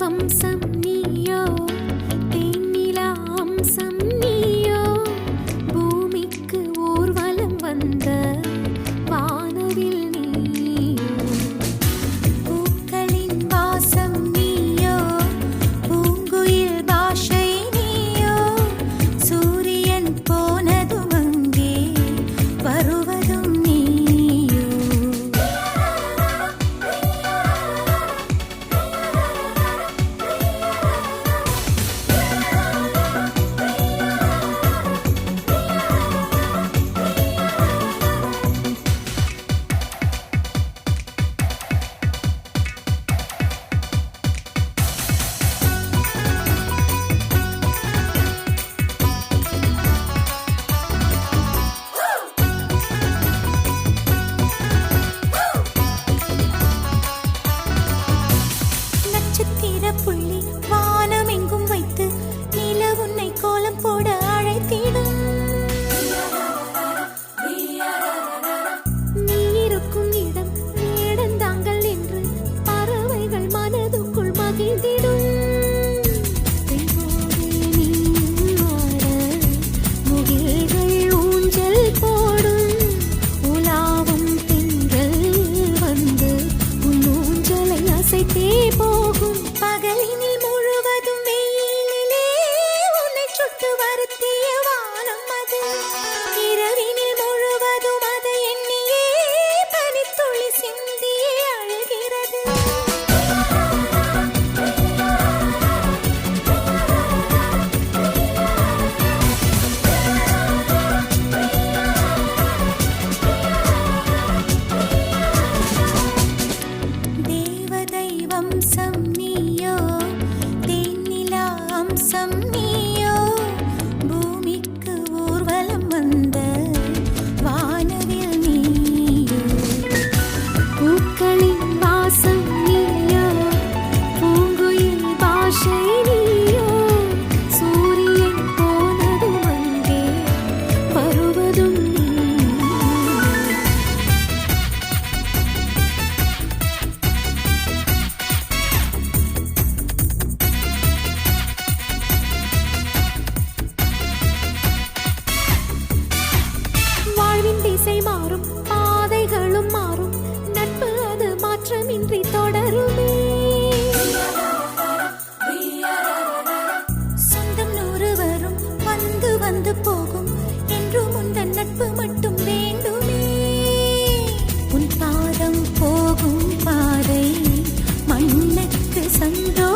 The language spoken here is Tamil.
வம்சம் நீ நட்சத்திர புள்ளி வானம் எங்கும் வைத்து நில உன்னை கோலம் போட அழைத்திடும். நீ இருக்கும் இடம் இடந்தாங்கள் என்று பறவைகள் மனதுக்குள் மகிழ்ந்திடும். போடும். உலாவும் திங்கள் வந்து ஊஞ்சலை அசைத்தே 曾多